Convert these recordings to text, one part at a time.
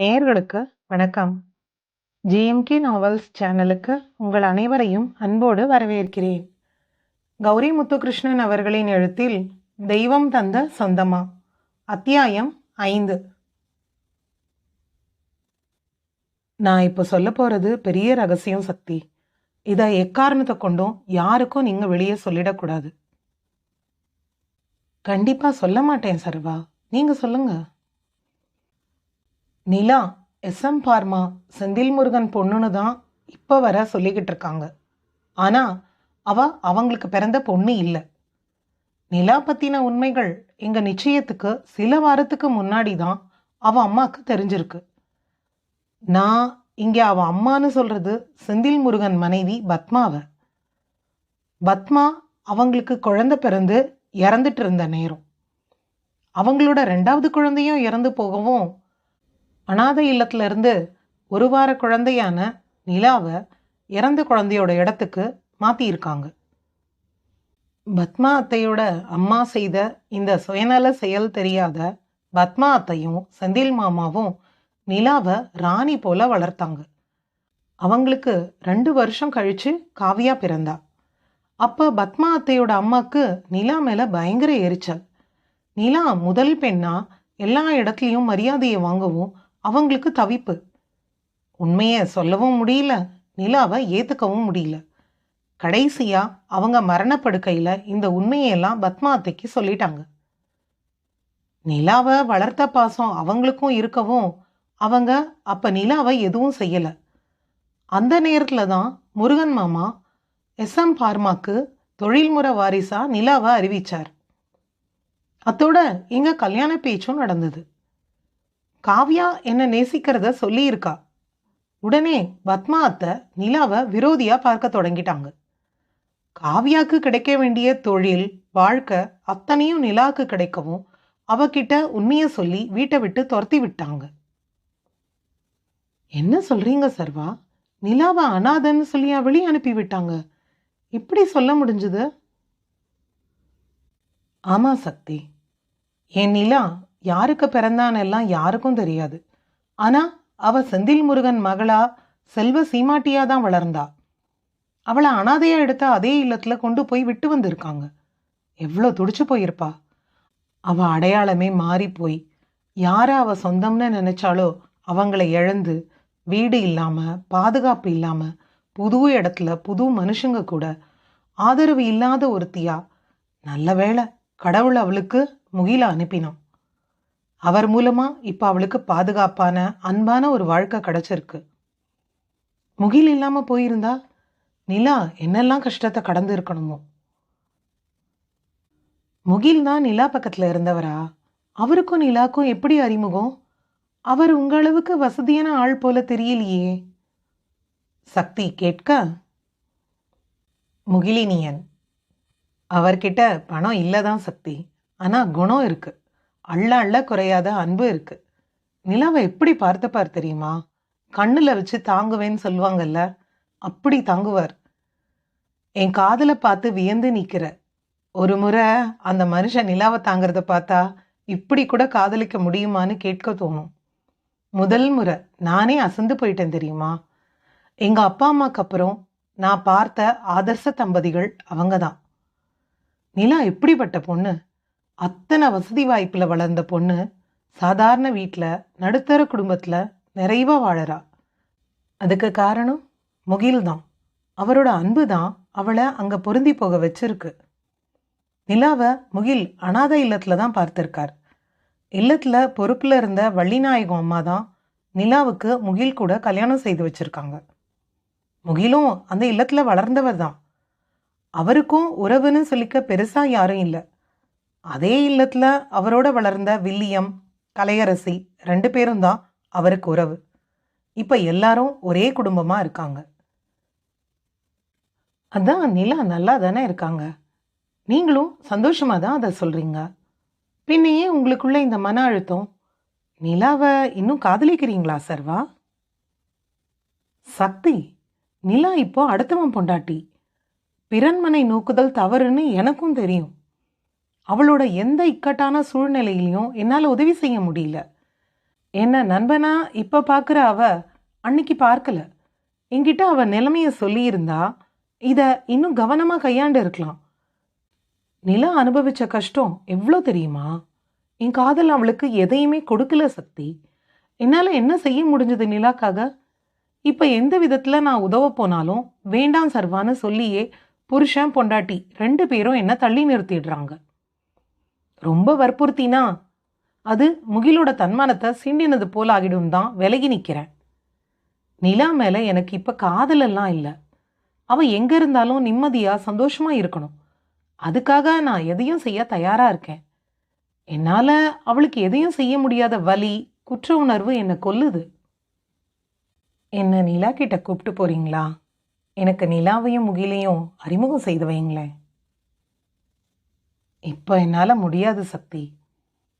நேர்களுக்கு வணக்கம். GMK novels சேனலுக்கு உங்கள் அனைவரையும் அன்போடு வரவேற்கிறேன். கௌரி முத்துகிருஷ்ணன் அவர்களின் எழுத்தில் தெய்வம் தந்த சொந்தமா? அத்தியாயம் ஐந்து. நான் இப்போ சொல்ல போகிறது பெரிய ரகசியம் சக்தி. இதை எக்காரணத்தை கொண்டும் யாருக்கும் நீங்கள் வெளியே சொல்லிடக்கூடாது. கண்டிப்பாக சொல்ல மாட்டேன் சர்வா. நீங்கள் சொல்லுங்கள் Nila S M Pharma Senthil Murugan பொண்ணுன்னு தான் இப்போ வர சொல்லிக்கிட்டு இருக்காங்க. ஆனால் அவ அவங்களுக்கு பிறந்த பொண்ணு இல்லை. நிலா பற்றின உண்மைகள் எங்கள் நிச்சயத்துக்கு சில வாரத்துக்கு முன்னாடி தான் அவள் அம்மாவுக்கு தெரிஞ்சிருக்கு. நான் இங்கே அவள் அம்மான்னு சொல்கிறது செந்தில் முருகன் மனைவி பத்மாவை. பத்மா அவங்களுக்கு குழந்த பிறந்து இறந்துட்டு இருந்த நேரம். அவங்களோட ரெண்டாவது குழந்தையும் இறந்து போகவும் அனாதை இல்லத்திலிருந்து ஒரு வார குழந்தையான நிலாவை இறந்த குழந்தையோட இடத்துக்கு மாற்றியிருக்காங்க பத்மா அத்தையோட அம்மா செய்த இந்த சுயநல செயல் தெரியாத பத்மா அத்தையும் செந்தில் மாமாவும் நிலாவை ராணி போல வளர்த்தாங்க. அவங்களுக்கு ரெண்டு வருஷம் கழிச்சு காவியா பிறந்தா. அப்போ பத்மா அத்தையோட அம்மாவுக்கு நிலா மேலே பயங்கர எரிச்சல். நிலா முதல் பெண்ணா எல்லா இடத்துலையும் மரியாதையை வாங்கவும் அவங்களுக்கு தவிப்பு. உண்மையை சொல்லவும் முடியல நிலாவை ஏற்றுக்கவும் முடியல. கடைசியாக அவங்க மரணப்படுக்கையில் இந்த உண்மையெல்லாம் பத்மா அத்தைக்கு சொல்லிட்டாங்க. நிலாவை வளர்த்த பாசம் அவங்களுக்கும் இருக்கவும் அவங்க அப்போ நிலாவை எதுவும் செய்யலை. அந்த நேரத்தில் தான் முருகன் மாமா எஸ்எம் பார்மாக்கு தொழில்முறை வாரிசாக நிலாவை அறிவித்தார் அத்தோட எங்கள் கல்யாண பேச்சும் நடந்தது. காவ்யா என்ன நேசிக்கிறத சொல்லியிருக்கா. உடனே பத்மா அத்தை நிலாவை விரோதியாக பார்க்க தொடங்கிட்டாங்க. காவ்யாக்கு கிடைக்க வேண்டிய தொழில் வாழ்க்கை அத்தனையும் நிலாவுக்கு கிடைக்கவும் அவகிட்ட உண்மையை சொல்லி வீட்டை விட்டு துரத்தி விட்டாங்க. என்ன சொல்றீங்க சர்வா? நிலாவை அனாதன்னு சொல்லியா வெளியே அனுப்பி விட்டாங்க. இப்படி சொல்ல முடிஞ்சது? ஆமா சக்தி. என் நிலா யாருக்கு பிறந்தான்னு எல்லாம் யாருக்கும் தெரியாது. ஆனா அவ செந்தில் முருகன் மகளா செல்வ சீமாட்டியா தான் வளர்ந்தா. அவளை அனாதையா எடுத்த அதே இல்லத்துல கொண்டு போய் விட்டு வந்திருக்காங்க. எவ்வளோ துடிச்சு போயிருப்பா. அவ அடையாளமே மாறி போய் யாரை அவ சொந்தம்னு நினைச்சாலோ அவங்கள இழந்து வீடு இல்லாம பாதுகாப்பு இல்லாம புது இடத்துல புது மனுஷங்க கூட ஆதரவு இல்லாத ஒருத்தியா? நல்ல வேலை கடவுள் அவளுக்கு முகில அனுப்பினான். அவர் மூலமா இப்ப அவளுக்கு பாதுகாப்பான அன்பான ஒரு வாழ்க்கை கிடைச்சிருக்கு. முகில் இல்லாம போயிருந்தா நிலா என்னெல்லாம் கஷ்டத்தை கடந்து இருக்கணுமோ? முகில் தான் நிலா பக்கத்துல இருந்தவரா? அவருக்கும் நிலாக்கும் எப்படி அறிமுகம்? அவர் உங்க அளவுக்கு வசதியான ஆள் போல தெரியலையே. சக்தி கேட்க முகிலினியன் அவர்கிட்ட பணம் இல்லதான் சக்தி ஆனா குணம் இருக்கு. அள்ள அள்ள குறையாத அன்பு இருக்கு. நிலாவை எப்படி பார்த்துப்பார் தெரியுமா? கண்ணில் வச்சு தாங்குவேன்னு சொல்லுவாங்கல்ல அப்படி தாங்குவார். என் காதலை பார்த்து வியந்து நிற்கிற ஒரு முறை அந்த மனுஷன் நிலாவை தாங்கிறத பார்த்தா இப்படி கூட காதலிக்க முடியுமான்னு கேட்க தோணும். முதல் முறை நானே அசந்து போயிட்டேன் தெரியுமா? எங்கள் அப்பா அம்மாக்கு அப்புறம் நான் பார்த்த ஆதர்ச தம்பதிகள் அவங்க தான் நிலா எப்படிப்பட்ட பொண்ணு? அத்தனை வசதி வாய்ப்பில் வளர்ந்த பொண்ணு சாதாரண வீட்டில் நடுத்தர குடும்பத்தில் நிறைவாக வாழறா. அதுக்கு காரணம் முகில் தான். அவரோட அன்பு தான் அவளை அங்கே பொருந்தி போக வச்சிருக்கு. நிலாவை முகில் அனாதை இல்லத்தில் தான் பார்த்துருக்கார். இல்லத்தில் பொறுப்பில் இருந்த வள்ளிநாயகம் அம்மா தான் நிலாவுக்கு முகில் கூட கல்யாணம் செய்து வச்சுருக்காங்க. முகிலும் அந்த இல்லத்தில் வளர்ந்தவர் தான். அவருக்கும் உறவுன்னு சொல்லிக்க பெருசாக யாரும் இல்லை. அதே இல்லத்தில் அவரோட வளர்ந்த வில்லியம் கலையரசி ரெண்டு பேரும் தான் அவருக்கு உறவு. இப்போ எல்லாரும் ஒரே குடும்பமாக இருக்காங்க. அதான் நிலா நல்லா தானே இருக்காங்க. நீங்களும் சந்தோஷமாக தான் அதை சொல்கிறீங்க பின்னையே உங்களுக்குள்ள இந்த மன அழுத்தம். நிலாவை இன்னும் காதலிக்கிறீங்களா சர்வா? சக்தி நிலா இப்போ அடுத்தவன் பொண்டாட்டி. பிறன்மனை நோக்குதல் தவறுன்னு எனக்கும் தெரியும். அவளோட எந்த இக்கட்டான சூழ்நிலையிலையும் என்னால் உதவி செய்ய முடியல. என்ன நண்பனா இப்போ பார்க்குற அவ அன்னைக்கு பார்க்கல. என்கிட்ட அவ நிலைமைய சொல்லியிருந்தா இத இன்னும் கவனமா கையாண்டு இருக்கலாம். நிலா அனுபவிச்ச கஷ்டம் எவ்வளோ தெரியுமா? என் காதல் அவளுக்கு எதையுமே கொடுக்கல சக்தி. என்னால் என்ன செய்ய முடிஞ்சது நிலாக்காக? இப்போ எந்த விதத்தில் நான் உதவ போனாலும் வேண்டாம் சர்வான்னு சொல்லியே புருஷன் பொண்டாட்டி ரெண்டு பேரும் என்னை தள்ளி நிறுத்திடுறாங்க. ரொம்ப வற்புறுத்தினா? அது முகிலோட தன்மானத்தை சீண்டினது போல் ஆகிடும் தான் விலகி நிற்கிறேன். நிலா மேலே எனக்கு இப்போ காதலெல்லாம் இல்லை. அவள் எங்கே இருந்தாலும் நிம்மதியாக சந்தோஷமாக இருக்கணும். அதுக்காக நான் எதையும் செய்ய தயாராக இருக்கேன். என்னால் அவளுக்கு எதையும் செய்ய முடியாத வலி குற்ற உணர்வு என்னை கொல்லுது. என்னை நிலா கிட்ட கூப்பிட்டு போறீங்களா? எனக்கு நிலாவையும் முகிலையும் அறிமுகம் செய்து வைங்களேன். இப்போ என்னால் முடியாது சக்தி.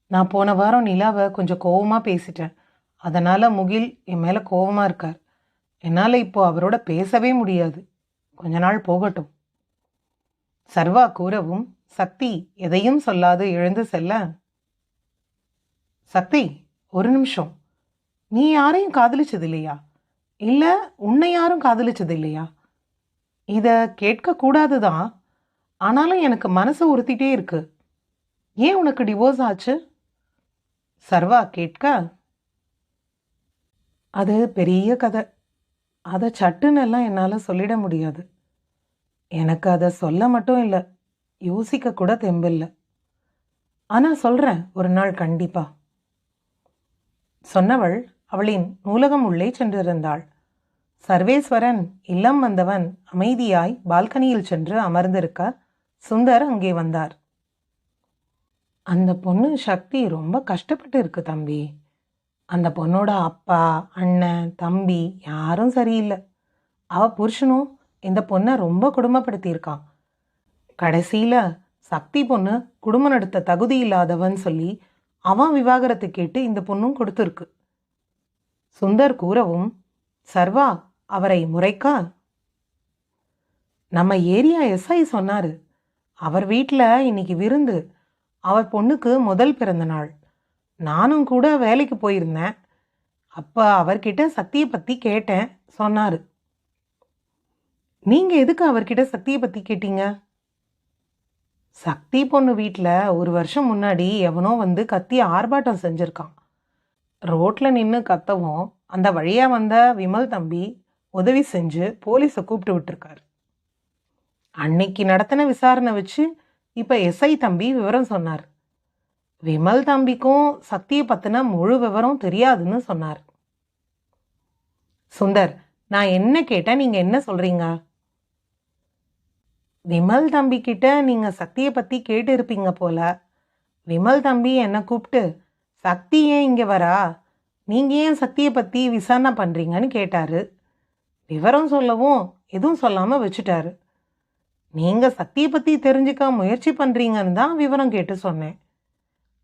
நான் போன வாரம் நிலாவை கொஞ்சம் கோவமாக பேசிட்டேன். அதனால் முகில் என் மேலே கோவமாக இருக்கார். என்னால் இப்போ அவரோட பேசவே முடியாது. கொஞ்ச நாள் போகட்டும். சர்வா கூறவும் சக்தி எதையும் சொல்லாது எழுந்து செல்ல. சக்தி ஒரு நிமிஷம். நீ யாரையும் காதலிச்சது இல்லையா இல்லை உன்னை யாரும் காதலிச்சது இல்லையா இதை கேட்கக்கூடாது தான் ஆனாலும் எனக்கு மனசு உறுத்திட்டே இருக்கு. ஏன் உனக்கு டிவோர்ஸ் ஆச்சு? சர்வா கேட்க? அது பெரிய கதை. அதை சட்டுன்னு எல்லாம் என்னால் சொல்லிட முடியாது. எனக்கு அதை சொல்ல மட்டும் இல்லை. யோசிக்க கூட தெம்பில்லை. ஆனால் சொல்கிறேன் ஒரு நாள் கண்டிப்பாக சொன்னவள் அவளின் நூலகம் உள்ளே சென்றிருந்தாள். சர்வேஸ்வரன் இல்லம் வந்தவன் அமைதியாய் பால்கனியில் சென்று அமர்ந்திருக்க சுந்தர் அங்கே வந்தார். அந்த பொண்ணு சக்தி ரொம்ப கஷ்டப்பட்டு இருக்கு தம்பி. அந்த பொண்ணோட அப்பா அண்ணன் தம்பி யாரும் சரியில்லை. அவ புருஷனும் இந்த பொண்ணை ரொம்ப கொடுமைப்படுத்தியிருக்கான் கடைசியில் சக்தி பொண்ணு குடும்பம் நடத்த தகுதி இல்லாதவன் சொல்லி அவன் விவாகரத்து கேட்டு இந்த பொண்ணும் கொடுத்துருக்கு. சுந்தர் கூறவும் சர்வா அவரை முறைக்கா? நம்ம ஏரியா எஸ்ஐ சொன்னாரு அவர் வீட்டில் இன்னைக்கு விருந்து. அவர் பொண்ணுக்கு முதல் பிறந்த நாள். நானும் கூட வேலைக்கு போயிருந்தேன். அப்போ அவர்கிட்ட சக்தியை பற்றி கேட்டேன். சொன்னார். நீங்கள் எதுக்கு அவர்கிட்ட சக்தியை பற்றி கேட்டீங்க? சக்தி பொண்ணு வீட்டில் ஒரு வருஷம் முன்னாடி எவனோ வந்து கத்தி ஆர்ப்பாட்டம் செஞ்சுருக்கான். ரோட்டில் நின்று கத்தவும் அந்த வழியாக வந்த விமல் தம்பி உதவி செஞ்சு போலீஸை கூப்பிட்டு விட்டுருக்காரு. அன்னைக்கு நடத்தின விசாரணை வச்சு இப்போ எஸ்ஐ தம்பி விவரம் சொன்னார். விமல் தம்பிக்கும் சக்தியை பற்றின முழு விவரம் தெரியாதுன்னு சொன்னார். சுந்தர் நான் என்ன கேட்டேன்? நீங்கள் என்ன சொல்கிறீங்க விமல் தம்பி கிட்ட நீங்கள் சக்தியை பற்றி கேட்டு இருப்பீங்க போல. விமல் தம்பி என்னை கூப்பிட்டு சக்தி ஏன் இங்கே வரா? நீங்கள் ஏன் சக்தியை பற்றி விசாரணை பண்ணுறீங்கன்னு கேட்டார். விவரம் சொல்லவும் எதுவும் சொல்லாமல் வச்சுட்டாரு. நீங்கள் சக்தியை பற்றி தெரிஞ்சுக்க முயற்சி பண்ணுறீங்கன்னு தான் விவரம் கேட்டு சொன்னேன்.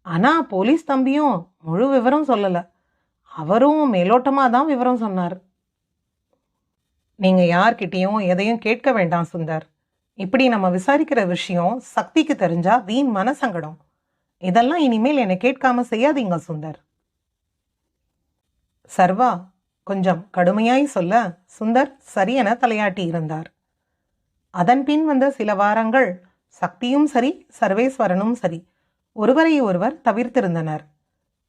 ஆனால் போலீஸ் தம்பியும் முழு விவரம் சொல்லலை. அவரும் மேலோட்டமாக தான் விவரம் சொன்னார். நீங்கள் யார்கிட்டேயும் எதையும் கேட்க வேண்டாம் சுந்தர். இப்படி நம்ம விசாரிக்கிற விஷயம் சக்திக்கு தெரிஞ்சா வீண் மனசங்கடம். இதெல்லாம் இனிமேல் என்னை கேட்காம செய்யாதீங்க சுந்தர். சர்வா கொஞ்சம் கடுமையாய் சொல்ல சுந்தர் சரியென தலையாட்டி இருந்தார். அதன்பின் வந்த சில வாரங்கள் சக்தியும் சரி சர்வேஸ்வரனும் சரி. ஒருவரை ஒருவர் தவிர்த்திருந்தனர்.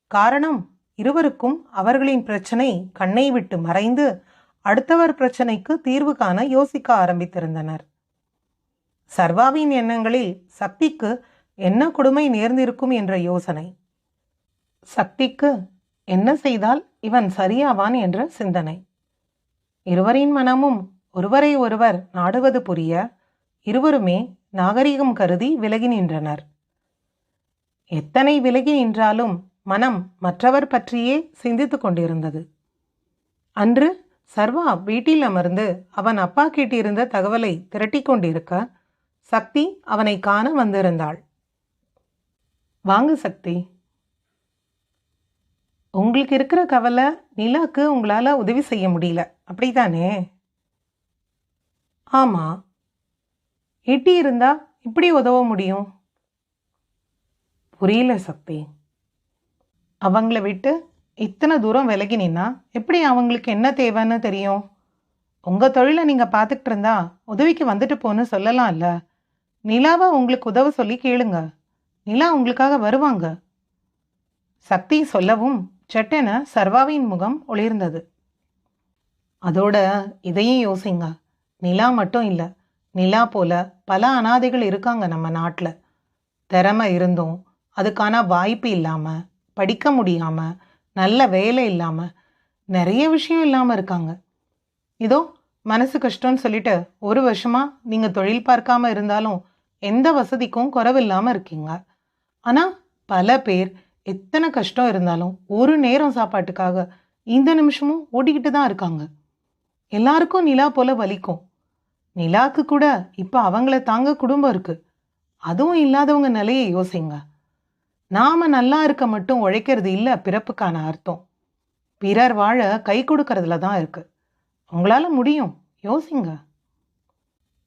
காரணம் இருவருக்கும் அவர்களின் பிரச்சனை கண்ணை விட்டு மறைந்து அடுத்தவர் பிரச்சனைக்கு தீர்வு காண யோசிக்க ஆரம்பித்திருந்தனர். சர்வாவின் எண்ணங்களில் சக்திக்கு என்ன கொடுமை நேர்ந்திருக்கும் என்ற யோசனை. சக்திக்கு என்ன செய்தால் இவன் சரியாவான் என்ற சிந்தனை. இருவரின் மனமும் ஒருவரை ஒருவர் நாடுவது புரிய இருவருமே நாகரிகம் கருதி விலகி நின்றனர். எத்தனை விலகி நின்றாலும் மனம் மற்றவர் பற்றியே சிந்தித்து கொண்டிருந்தது. அன்று சர்வா வீட்டில் அமர்ந்து அவன் அப்பா கேட்டிருந்த தகவலை திரட்டிக் கொண்டிருக்க சக்தி அவனை காண வந்திருந்தாள். வாங்க சக்தி. உங்களுக்கு இருக்கிற கவலை நிலாக்கு உங்களால் உதவி செய்ய முடியல. அப்படிதானே ஆமாம் எட்டி இருந்தா இப்படி உதவ முடியும்? புரியல சக்தி. அவங்கள விட்டு இத்தனை தூரம் விலகி நின்னா எப்படி அவங்களுக்கு என்ன தேவைன்னு தெரியும்? உங்கள் தொழிலை நீங்கள் பார்த்துக்கிட்டு இருந்தா உதவிக்கு வந்துட்டு போன்னு சொல்லலாம்ல. நிலாவை உங்களுக்கு உதவ சொல்லி கேளுங்க. நிலா உங்களுக்காக வருவாங்க. சக்தி சொல்லவும் செட்டென சர்வாவின் முகம் ஒளிர்ந்தது. அதோட இதையும் யோசிங்க. நிலா மட்டும் இல்லை நிலா போல பல அனாதைகள் இருக்காங்க நம்ம நாட்டில். திறமை இருந்தும் அதுக்கான வாய்ப்பு இல்லாமல் படிக்க முடியாமல் நல்ல வேலை இல்லாமல் நிறைய விஷயம் இல்லாமல் இருக்காங்க. இதோ மனசு கஷ்டம்னு சொல்லிட்டு ஒரு வருஷமாக நீங்கள் தொழில் பார்க்காம இருந்தாலும் எந்த வசதிக்கும் குறைவில்லாமல் இருக்கீங்க. ஆனால் பல பேர் எத்தனை கஷ்டம் இருந்தாலும் ஒரு நேரம் சாப்பாட்டுக்காக இந்த நிமிஷமும் ஓடிக்கிட்டு தான் இருக்காங்க. எல்லாருக்கும் நிலா போல வலிக்கும். நிலாக்கு கூட இப்போ அவங்கள தாங்க குடும்பம் இருக்கு. அதுவும் இல்லாதவங்க நிலையை யோசிங்க. நாம நல்லா இருக்க மட்டும் உழைக்கிறது இல்லை பிறப்புக்கான அர்த்தம். பிறர் வாழ கை கொடுக்கறதுல தான் இருக்கு. உங்களால முடியும். யோசிங்க.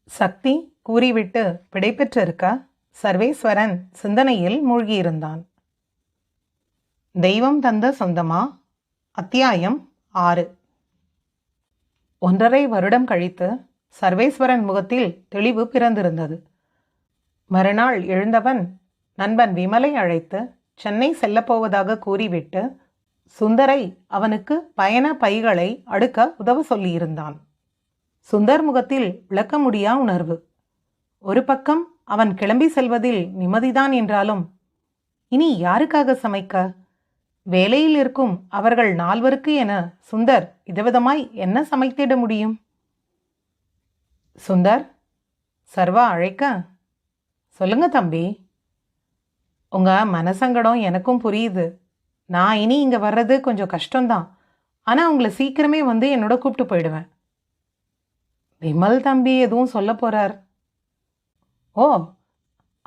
சக்தி கூறிவிட்டு விடைபெற்றிருக்க சர்வேஸ்வரன் சிந்தனையில் மூழ்கியிருந்தான். தெய்வம் தந்த சொந்தமா? அத்தியாயம் ஆறு. ஒன்றரை வருடம் கழித்து சர்வேஸ்வரன் முகத்தில் தெளிவு பிறந்திருந்தது. மறுநாள் எழுந்தவன் நண்பன் விமலை அழைத்து சென்னை செல்லப்போவதாக கூறிவிட்டு சுந்தரை அவனுக்கு பயண பைகளை அடுக்க உதவ சொல்லியிருந்தான். சுந்தர் முகத்தில் விளக்க முடியா உணர்வு. ஒரு பக்கம் அவன் கிளம்பி செல்வதில் நிம்மதிதான் என்றாலும் இனி யாருக்காக சமைக்க? வேலையில் இருக்கும் அவர்கள் நால்வருக்கு என சுந்தர் விதவிதமாய் என்ன சமைத்திட முடியும்? சுந்தர் சர்வா அழைக்க. சொல்லுங்க தம்பி. உங்கள் மனசங்கடம் எனக்கும் புரியுது. நான் இனி இங்கே வர்றது கொஞ்சம் கஷ்டம்தான். ஆனால் உங்களை சீக்கிரமே வந்து என்னோட கூப்பிட்டு போயிடுவேன். விமல் தம்பி எதுவும் சொல்ல போகிறார் ஓ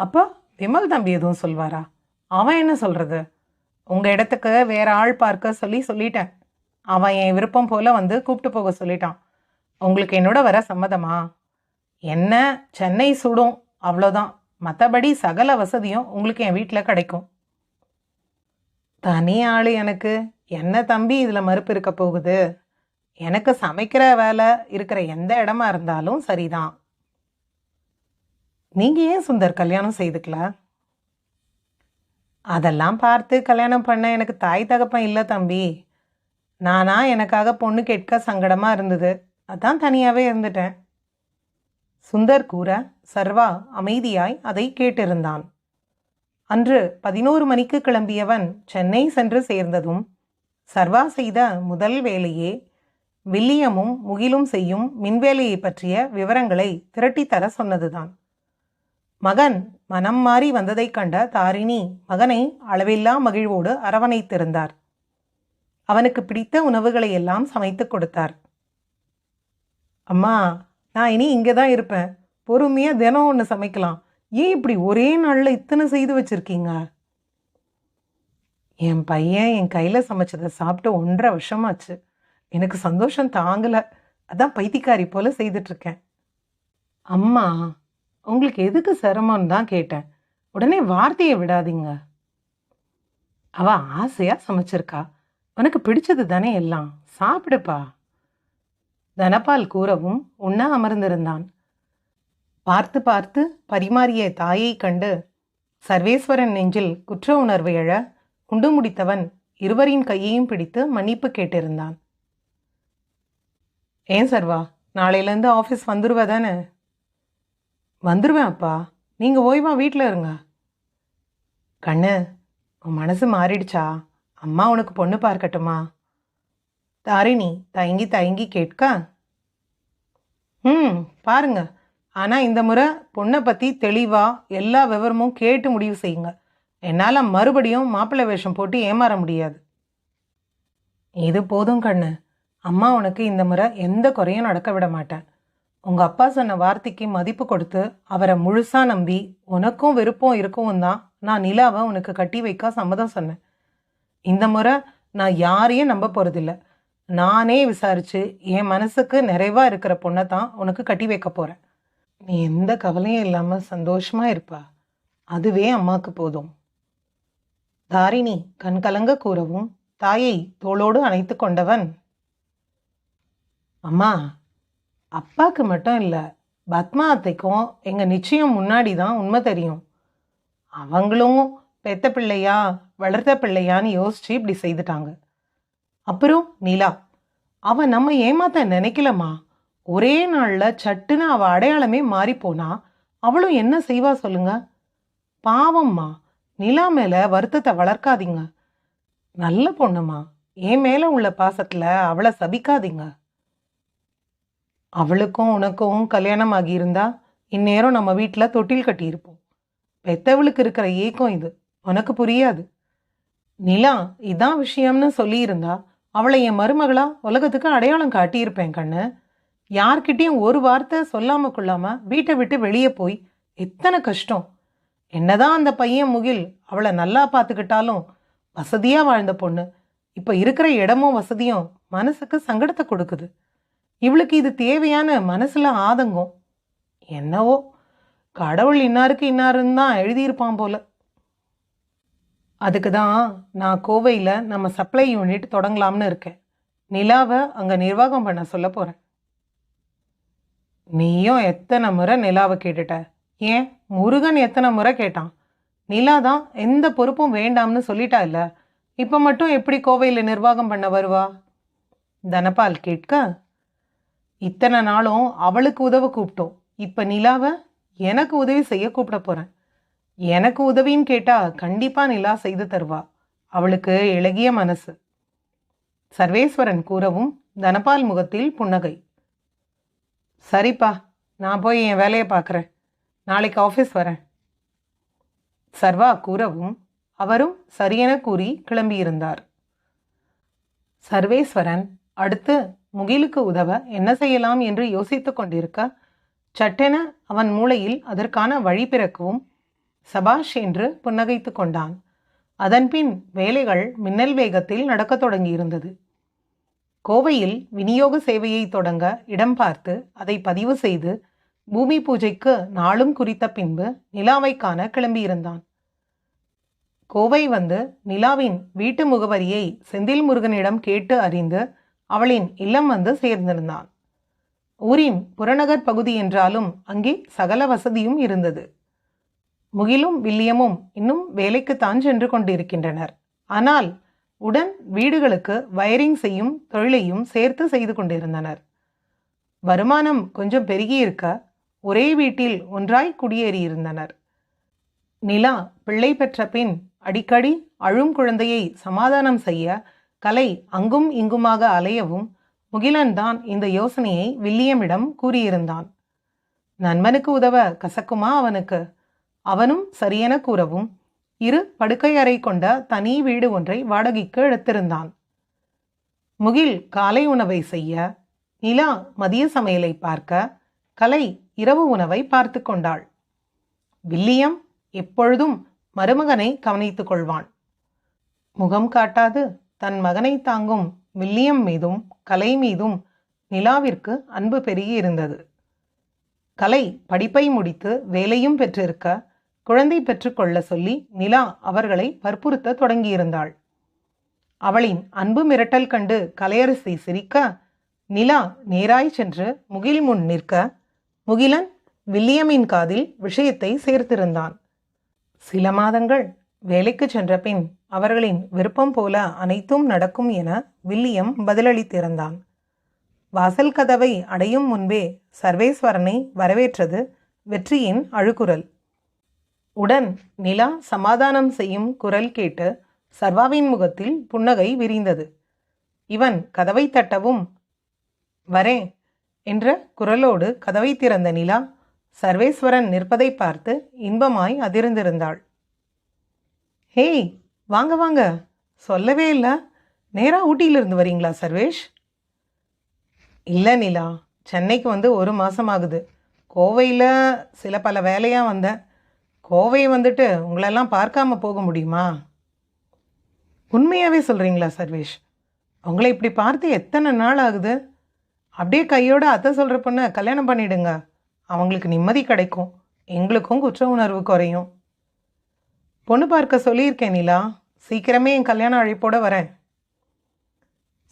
அப்போ விமல் தம்பி எதுவும் சொல்வாரா? அவன் என்ன சொல்கிறது உங்கள் இடத்துக்கு வேற ஆள் பார்க்க சொல்லி சொல்லிட்டேன். அவன் என் விருப்பம் போல் வந்து கூப்பிட்டு போக சொல்லிட்டான். உங்களுக்கு என்னோட வர சம்மதமா? என்ன? சென்னை சுடும். அவ்வளோதான். மற்றபடி சகல வசதியும் உங்களுக்கு என் வீட்டில் கிடைக்கும். தனி ஆள் எனக்கு. என்ன தம்பி இதில் மறுப்பு இருக்க போகுது? எனக்கு சமைக்கிற வேலை இருக்கிற எந்த இடமா இருந்தாலும் சரிதான். நீங்கள் ஏன் சுந்தர் கல்யாணம் செய்துக்கல? அதெல்லாம் பார்த்து கல்யாணம் பண்ண எனக்கு தாய் தகப்பன் இல்லை தம்பி. நானா எனக்காக பொண்ணு கேட்க சங்கடமாக இருந்தது. அதான் தனியாகவே இருந்துட்டேன். சுந்தர் கூற சர்வா அமைதியாய் அதை கேட்டிருந்தான். அன்று பதினோரு மணிக்கு கிளம்பியவன் சென்னை சென்று சேர்ந்ததும் சர்வா செய்த முதல் வேலையே வில்லியமும் முகிலும் செய்யும் மின்வேலையை பற்றிய விவரங்களை திரட்டித்தர சொன்னதுதான். மகன் மனம் மாறி வந்ததைக் கண்ட தாரிணி மகனை அளவில்லா மகிழ்வோடு அரவணைத்திருந்தார். அவனுக்கு பிடித்த உணவுகளை எல்லாம் சமைத்துக் கொடுத்தார். அம்மா நான் இனி இங்கே தான் இருப்பேன். பொறுமையாக தினம் ஒன்று சமைக்கலாம். ஏன் இப்படி ஒரே நாளில் இத்தனை செய்து வச்சிருக்கீங்க? என் பையன் என் கையில் சமைச்சதை சாப்பிட்டு ஒன்றரை வருஷமாச்சு. எனக்கு சந்தோஷம் தாங்கலை. அதான் பைத்தியக்காரி போல் செய்துட்ருக்கேன் அம்மா உங்களுக்கு எதுக்கு சிரமம்னு தான் கேட்டேன். உடனே வார்த்தையை விடாதீங்க. அவள் ஆசையாக சமைச்சிருக்கா. உனக்கு பிடிச்சது தானே எல்லாம். சாப்பிடுப்பா. தனபால் கூறவும் உண்ண அமர்ந்திருந்தான். பார்த்து பார்த்து பரிமாறிய தாயைக் கண்டு சர்வேஸ்வரன் நெஞ்சில் குற்ற உணர்வு எழ குண்டு முடித்தவன் இருவரின் கையையும் பிடித்து மன்னிப்பு கேட்டிருந்தான். ஏன் சர்வா நாளையிலேருந்து ஆஃபீஸ் வந்துருவ தானே? வந்துருவேன் அப்பா. நீங்கள் ஓய்வா வீட்டில் இருங்க. கண்ணு உன் மனசு மாறிடுச்சா? அம்மா உனக்கு பொண்ணு பார்க்கட்டுமா? தாரிணி தயங்கி தயங்கி கேட்க ம் பாருங்க. ஆனால் இந்த முறை பொண்ணை பற்றி தெளிவாக எல்லா விவரமும் கேட்டு முடிவு செய்யுங்க. என்னால் மறுபடியும் மாப்பிள்ளை வேஷம் போட்டு ஏமாற முடியாது. இது போதும் கண்ணு. அம்மா உனக்கு இந்த முறை எந்த குறையும் நடக்க விட மாட்டேன். உங்கள் அப்பா சொன்ன வார்த்தைக்கு மதிப்பு கொடுத்து அவரை முழுசாக நம்பி உனக்கும் விருப்பம் இருக்கவும் தான் நான் நிலாவை உனக்கு கட்டி வைக்க சம்மதம் சொன்னேன். இந்த முறை நான் யாரையும் நம்ப போகிறதில்ல நானே விசாரித்து என் மனசுக்கு நிறைவாக இருக்கிற பொண்ணை தான் உனக்கு கட்டி வைக்க போகிறேன் நீ எந்த கவலையும் இல்லாமல் சந்தோஷமாக இருப்பா. அதுவே அம்மாவுக்கு போதும். தாரிணி கண் கலங்க கூறவும் தாயை தோளோடு அணைத்து கொண்டவன். அம்மா அப்பாக்கு மட்டும் இல்லை பத்மா அத்தைக்கும் எங்கள் நிச்சயம் முன்னாடி தான் உண்மை தெரியும். அவங்களும் பெத்த பிள்ளையா வளர்த்த பிள்ளையான்னு யோசிச்சு இப்படி செய்துட்டாங்க. அப்புறம் நிலா அவன் நம்ம ஏமாத்த நினைக்கலம்மா. ஒரே நாளில் சட்டுன்னு அவள் அடையாளமே மாறிப்போனா அவளும் என்ன செய்வா சொல்லுங்க? பாவம்மா நிலா மேலே வருத்தத்தை வளர்க்காதீங்க. நல்ல பொண்ணுமா என் மேலே உள்ள பாசத்தில் அவளை சபிக்காதீங்க. அவளுக்கும் உனக்கும் கல்யாணம் ஆகியிருந்தா இந்நேரம் நம்ம வீட்டில் தொட்டில் கட்டியிருப்போம் பெத்தவளுக்கு இருக்கிற ஏக்கம் இது உனக்கு புரியாது. நிலா இதான் விஷயம்னு சொல்லியிருந்தா அவளை என் மருமகளா உலகத்துக்கு அடையாளம் காட்டியிருப்பேன் கண்ணு. யார்கிட்டயும் ஒரு வார்த்தை சொல்லாம கொள்ளாம வீட்டை விட்டு வெளியே போய் எத்தனை கஷ்டம். என்னதான் அந்த பையன் முகில் அவளை நல்லா பார்த்துக்கிட்டாலும் வசதியாக வாழ்ந்த பொண்ணு. இப்போ இருக்கிற இடமும் வசதியும் மனசுக்கு சங்கடத்தை கொடுக்குது. இவளுக்கு இது தேவையான மனசில் ஆதங்கம். என்னவோ? கடவுள் இன்னாருக்கு இன்னாருன்னு தான் எழுதியிருப்பான் போல. அதுக்கு தான் நான் கோவையில் நம்ம சப்ளை யூனிட் தொடங்கலாம்னு இருக்கேன். நிலாவை அங்கே நிர்வாகம் பண்ண சொல்ல போகிறேன் நீயும் எத்தனை முறை நிலாவை கேட்டுட்ட? ஏன்? முருகன் எத்தனை முறை கேட்டான்? நிலா தான் எந்த பொறுப்பும் வேண்டாம்னு சொல்லிட்டா இல்லை? இப்போ மட்டும் எப்படி கோவையில் நிர்வாகம் பண்ண வருவா? தனபால் கேட்க இத்தனை நாளும் அவளுக்கு உதவ கூப்பிட்டோம். இப்போ நிலாவை எனக்கு உதவி செய்ய கூப்பிட போகிறேன் எனக்கு உதவின்னு கேட்டா கண்டிப்பா நிலா செய்து தருவா. அவளுக்கு இழகிய மனசு. சர்வேஸ்வரன் கூறவும் தனபால் முகத்தில் புன்னகை. சரிப்பா நான் போய் என் வேலையை பார்க்குறேன் நாளைக்கு ஆஃபீஸ் வரேன். சர்வா கூறவும் அவரும் சரியென கூறி கிளம்பியிருந்தார். சர்வேஸ்வரன் அடுத்து முகிலுக்கு உதவ என்ன செய்யலாம் என்று யோசித்துக் கொண்டிருக்க சட்டென அவன் மூளையில் அதற்கான வழி பிறக்கவும் சபாஷ் என்று புன்னகைத்து கொண்டான். அதன்பின் வேலைகள் மின்னல் வேகத்தில் நடக்கத் தொடங்கியிருந்தது. கோவையில் விநியோக சேவையை தொடங்க இடம் பார்த்து அதை பதிவு செய்து பூமி பூஜைக்கு நாளும் குறித்த பின்பு நிலாவை காண கிளம்பியிருந்தான். கோவை வந்து நிலாவின் வீட்டு முகவரியை செந்தில் முருகனிடம் கேட்டு அறிந்து அவளின் இல்லம் வந்து சேர்ந்திருந்தான். ஊரின் புறநகர் பகுதி என்றாலும் அங்கே சகல வசதியும் இருந்தது. முகிலும் வில்லியமும் இன்னும் வேலைக்குத்தான் சென்று கொண்டிருக்கின்றனர். ஆனால் உடன் வீடுகளுக்கு வயரிங் செய்யும் தொழிலையும் சேர்த்து செய்து கொண்டிருந்தனர். வருமானம் கொஞ்சம் பெருகியிருக்க ஒரே வீட்டில் ஒன்றாய் குடியேறியிருந்தனர். நிலா பிள்ளை பெற்ற பின் அடிக்கடி அழும் குழந்தையை சமாதானம் செய்ய கலை அங்கும் இங்குமாக அலையவும் முகிலன் தான் இந்த யோசனையை வில்லியமிடம் கூறியிருந்தான். நண்பனுக்கு உதவ கசக்குமா அவனுக்கு? அவனும் சரியென கூறவும் இரு படுக்கை அறை கொண்ட தனி வீடு ஒன்றை வாடகைக்கு எடுத்திருந்தான். முகில் காலை உணவை செய்ய நிலா மதிய சமையலை பார்க்க கலை இரவு உணவை பார்த்து கொண்டாள். வில்லியம் எப்பொழுதும் மருமகனை கவனித்துக் கொள்வான். முகம் காட்டாது தன் மகனை தாங்கும் வில்லியம் மீதும் கலை மீதும் நிலாவிற்கு அன்பு பெருகி இருந்தது. கலை படிப்பை முடித்து வேலையும் பெற்றிருக்க குழந்தை பெற்றுக்கொள்ள சொல்லி நிலா அவர்களை வற்புறுத்த தொடங்கியிருந்தாள். அவளின் அன்பு மிரட்டல் கண்டு கலையரசி சிரிக்க நிலா நேராய் சென்று முகில் முன் நிற்க முகிலன் வில்லியமின் காதில் விஷயத்தை சேர்த்திருந்தான். சில மாதங்கள் வேலைக்கு சென்ற பின் அவர்களின் விருப்பம் போல அனைத்தும் நடக்கும் என வில்லியம் பதிலளித்திருந்தான். வாசல் கதவை அடையும் முன்பே சர்வேஸ்வரனை வரவேற்றது வெற்றியின் அழுகுரல். உடன் நிலா சமாதானம் செய்யும் குரல் கேட்டு சர்வாவின் முகத்தில் புன்னகை விரிந்தது. இவன் கதவை தட்டவும் வரேன் என்ற குரலோடு கதவை திறந்த நிலா சர்வேஸ்வரன் நிற்பதை பார்த்து இன்பமாய் அதிர்ந்திருந்தாள். ஹேய் வாங்க வாங்க. சொல்லவே இல்லை. நேராக ஊட்டியிலிருந்து வரீங்களா சர்வேஷ்? இல்லை நிலா. சென்னைக்கு வந்து ஒரு மாதம் ஆகுது கோவையில் சில பல வேலையாக வந்தேன். கோவை வந்துட்டு உங்களெல்லாம் பார்க்காம போக முடியுமா? உண்மையாகவே சொல்கிறீங்களா சர்வேஷ்? உங்களை இப்படி பார்த்து எத்தனை நாள் ஆகுது? அப்படியே கையோட அத்தை சொல்கிற பொண்ணை கல்யாணம் பண்ணிடுங்க. அவங்களுக்கு நிம்மதி கிடைக்கும். எங்களுக்கும் குற்ற உணர்வு குறையும். பொண்ணு பார்க்க சொல்லியிருக்கேன் நிலா. சீக்கிரமே என் கல்யாண அழைப்போட வரேன்.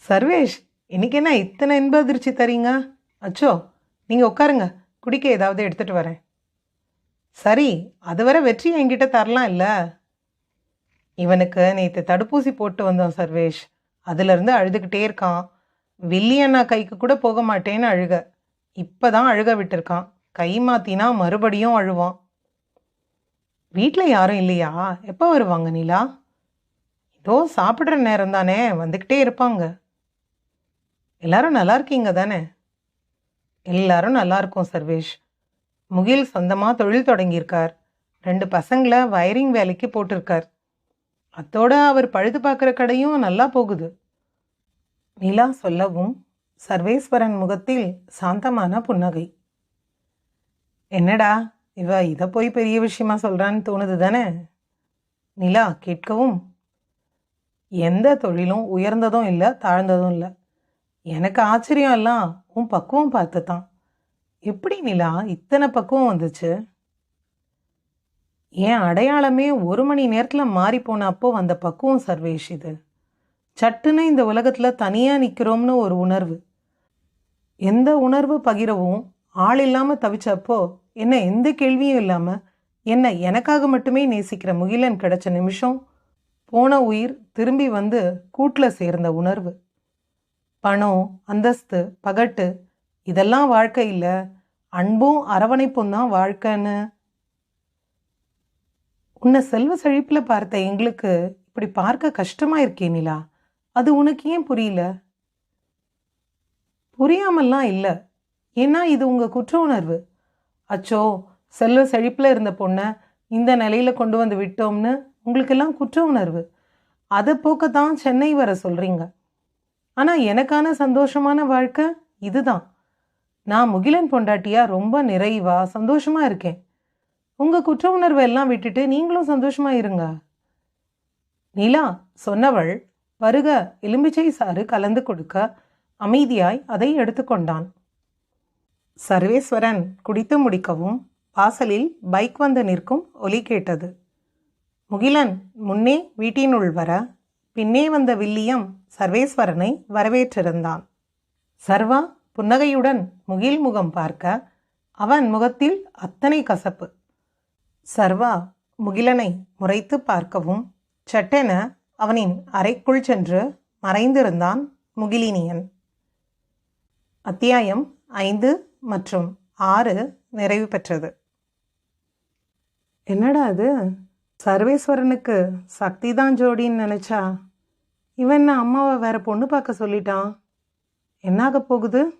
சர்வேஷ் இன்னைக்கு என்ன இத்தனை இன்ப அதிர்ச்சி தரீங்க? அச்சோ நீங்கள் உட்காருங்க. குடிக்க ஏதாவது எடுத்துகிட்டு வரேன். சரி அதுவரை வெற்றி என்கிட்ட தரலாம் இல்லை? இவனுக்கு நேற்று தடுப்பூசி போட்டு வந்தோம் சர்வேஷ். அதுலேருந்து அழுதுகிட்டே இருக்கான். வில்லியண்ணா கைக்கு கூட போக மாட்டேன்னு அழுக. இப்போ தான் அழுக விட்டுருக்கான். கை மாத்தினா மறுபடியும் அழுவான். வீட்டில் யாரும் இல்லையா? எப்போ வருவாங்க நிலா? ஏதோ சாப்பிட்ற நேரம் தானே வந்துக்கிட்டே இருப்பாங்க. எல்லாரும் நல்லா இருக்கீங்க தானே? எல்லாரும் நல்லா இருக்கும் சர்வேஷ். முகில் சொந்தமாக தொழில் தொடங்கியிருக்கார். ரெண்டு பசங்களை வயரிங் வேலைக்கு போட்டிருக்கார். அத்தோட அவர் பழுது பார்க்குற கடையும் நல்லா போகுது. நிலா சொல்லவும் சர்வேஸ்வரன் முகத்தில் சாந்தமான புன்னகை. என்னடா இவ இதை போய் பெரிய விஷயமா சொல்கிறான்னு தோணுது தானே? நிலா கேட்கவும் எந்த தொழிலும் உயர்ந்ததும் இல்லை தாழ்ந்ததும் இல்லை. எனக்கு ஆச்சரியம் எல்லாம் உன் பக்குவம் பார்த்து தான் எப்படி நிலா? இத்தனை பக்குவம் வந்துச்சு. என் அடையாளமே ஒரு மணி நேரத்தில் மாறி போன அப்போ வந்த பக்குவம் சர்வேஷ் இது. சட்டுன்னு இந்த உலகத்தில் தனியாக நிற்கிறோம்னு ஒரு உணர்வு. எந்த உணர்வு பகிரவும் ஆள் இல்லாமல் தவிச்சப்போ என்ன எந்த கேள்வியும் இல்லாமல் என்ன எனக்காக மட்டுமே நேசிக்கிற முகிலன் கிடைச்ச நிமிஷம் போன உயிர் திரும்பி வந்து கூட்டில் சேர்ந்த உணர்வு. பணம் அந்தஸ்து பகட்டு இதெல்லாம் வாழ்க்கை இல்லை. அன்பும் அரவணைப்பும் தான் வாழ்க்கைன்னு. உன்னை செல்வ செழிப்பில் பார்த்த எங்களுக்கு இப்படி பார்க்க கஷ்டமாக இருக்கே நிலா. அது உனக்கு ஏன் புரியல? புரியாமல்லாம் இல்லை. ஏன்னா இது உங்கள் குற்ற உணர்வு. அச்சோ செல்வ செழிப்பில் இருந்த பொண்ணை இந்த நிலையில் கொண்டு வந்து விட்டோம்னு உங்களுக்கெல்லாம் குற்ற உணர்வு. அதை போக்கத்தான் சென்னை வர சொல்கிறீங்க ஆனால் எனக்கான சந்தோஷமான வாழ்க்கை இதுதான். நான் முகிலன் பொண்டாட்டியாக ரொம்ப நிறைவாக சந்தோஷமாக இருக்கேன். உங்கள் குற்ற உணர்வை எல்லாம் விட்டுட்டு நீங்களும் சந்தோஷமாக இருங்க. நிலா சொன்னவள் வருக எலும்பிச்சை சாறு கலந்து கொடுக்க அமைதியாய் அதை எடுத்துக்கொண்டான். சர்வேஸ்வரன் குடித்து முடிக்கவும் வாசலில் பைக் வந்து நிற்கும் ஒலி கேட்டது. முகிலன் முன்னே வீட்டினுள் வர பின்னே வந்த வில்லியம் சர்வேஸ்வரனை வரவேற்றிருந்தான். சர்வா புன்னகையுடன் முகில் முகம் பார்க்க அவன் முகத்தில் அத்தனை கசப்பு. சர்வா முகிலனை முறைத்து பார்க்கவும் சட்டென அவனின் அறைக்குள் சென்று மறைந்திருந்தான் முகிலினியன். அத்தியாயம் ஐந்து மற்றும் ஆறு நிறைவு பெற்றது. என்னடா அது சர்வேஸ்வரனுக்கு சக்தி தான் ஜோடின்னு நினச்சா இவன் அம்மாவை வேற பொண்ணு பார்க்க சொல்லிட்டான். என்னாக போகுது?